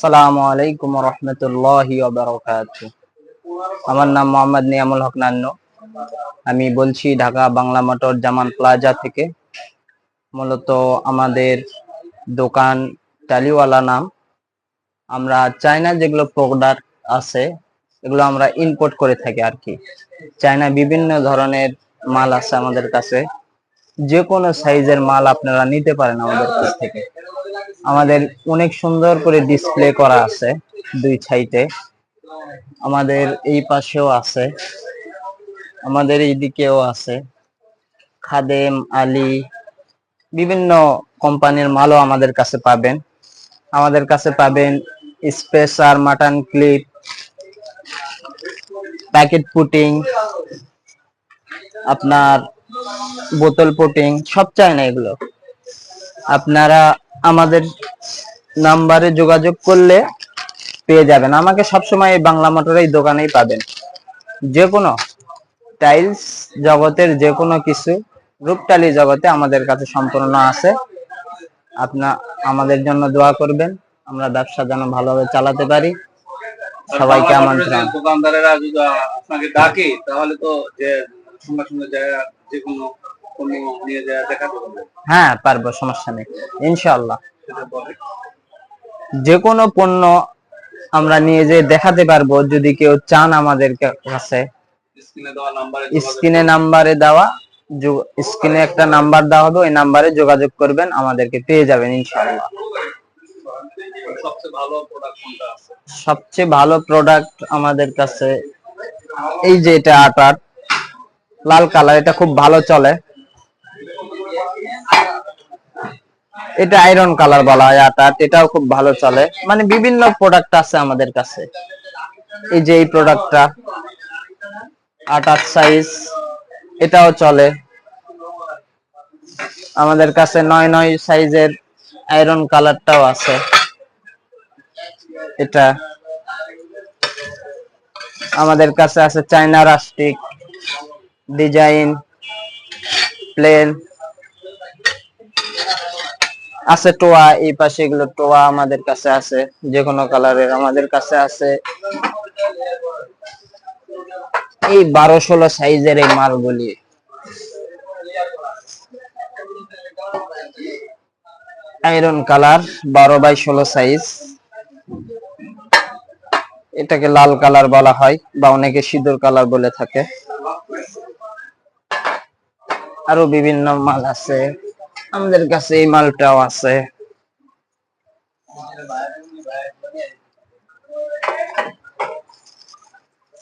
আসসালামু আলাইকুম রহমতুল্লাহি আমার নাম মোহাম্মদ নিয়ামুল হক নান্নু। আমি বলছি ঢাকা বাংলা মোটর জামান প্লাজা থেকে। মূলত আমাদের দোকান টালিওয়ালা নাম। আমরা চায়না যেগুলো প্রোডাক্ট আছে, এগুলো আমরা ইম্পোর্ট করে থাকি আর কি। চায়না বিভিন্ন ধরনের মাল আছে আমাদের কাছে। যে কোনো সাইজের মাল আপনারা নিতে পারেন আমাদের কাছ থেকে। আমাদের অনেক সুন্দর করে ডিসপ্লে করা আছে দুই সাইডে। আমাদের এই পাশেও আছে। আমাদের এই দিকেও আছে। খাদেম, আলী, বিভিন্ন কোম্পানির মালও আমাদের কাছে পাবেন। আমাদের কাছে পাবেন spacer button clip, packet putting, আপনার বোতল পুটিং, সব চায় না এগুলো। আপনারা আমাদের নাম্বারে যোগাযোগ করলে পেয়ে যাবেন। আমাকে সবসময় এই বাংলা মোটর এই দোকানেই পাবেন। যে কোনো টাইলস জগতের যে কোনো কিছু রূপটালি জগতে আমাদের কাছে সম্পূর্ণ আছে। আপনার আমাদের জন্য দোয়া করবেন। আমরা ব্যবসা যেন ভালোভাবে চালাতে পারি। সবাইকে আমন্ত্রণ। দোকানদারেরা যদি আপনাকে ডাকে তাহলে তো যে সঙ্গে সঙ্গে যে কোনো হ্যাঁ পারব সমস্যা নেই। ইনশাআল্লাহ। যে কোনো পণ্য আমরা নিয়ে যেয়ে দেখাতে পারব যদি কেউ চান আমাদের কাছে। স্ক্রিনে নাম্বারে দেওয়া স্ক্রিনে একটা নাম্বার দেওয়া হবে ওই নাম্বারে যোগাযোগ করবেন আমাদেরকে পেয়ে যাবেন ইনশাআল্লাহ। সবচেয়ে ভালো প্রোডাক্ট আমাদের কাছে এই যে এটা আটার লাল কালার এটা খুব ভালো চলে। এটা আয়রন কালার বলা হয় আটার এটাও খুব ভালো চলে। মানে বিভিন্ন প্রোডাক্ট আছে আমাদের কাছে। এই যে এই প্রোডাক্টটা আটার সাইজ এটাও চলে। আমাদের কাছে নয় নয় সাইজের আয়রন কালারটাও আছে। এটা। আমাদের কাছে আছে চায়না রাস্টিক ডিজাইন প্লেন আছে টোয়া, এই পাশে এগুলো টোয়া আমাদের কাছে আছে যে কোনো কালারের আমাদের কাছে আছে। এই বারো ষোলো সাইজের এই মালগুলি। আয়রন কালার, বারো বাই ষোলো সাইজ। এটাকে লাল কালার বলা হয়, বা অনেকে সিঁদুর কালার বলে থাকে। আরও বিভিন্ন মাল আছে। আমাদের কাছে এই মালটাও আছে।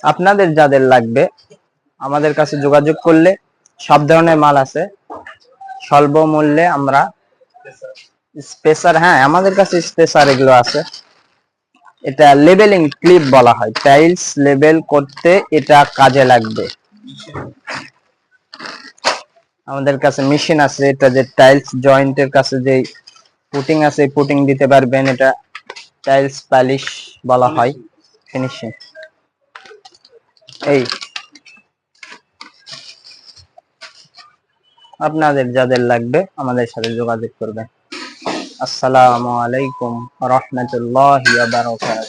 আপনাদের যাদের লাগবে, আমাদের কাছে যোগাযোগ করলে সব ধরনের মাল আছে। স্বল্প মূল্যে আমরা স্পেসার হ্যাঁ আমাদের কাছে স্পেসার এগুলো আছে। এটা লেবেলিং ক্লিপ বলা হয়। টাইলস লেবেল করতে এটা কাজে লাগবে। আমাদের কাছে মেশিন আছে, এটা যে টাইলস জয়েন্টের কাছে যে পুটিং আছে পুটিং দিতে পারবেন, এটা টাইলস পালিশ বলা হয় ফিনিশিং এই। আপনাদের যাদের লাগবে, আমাদের সাথে যোগাযোগ করবেন। আসসালামু আলাইকুম রহমতুল্লাহ বারকাত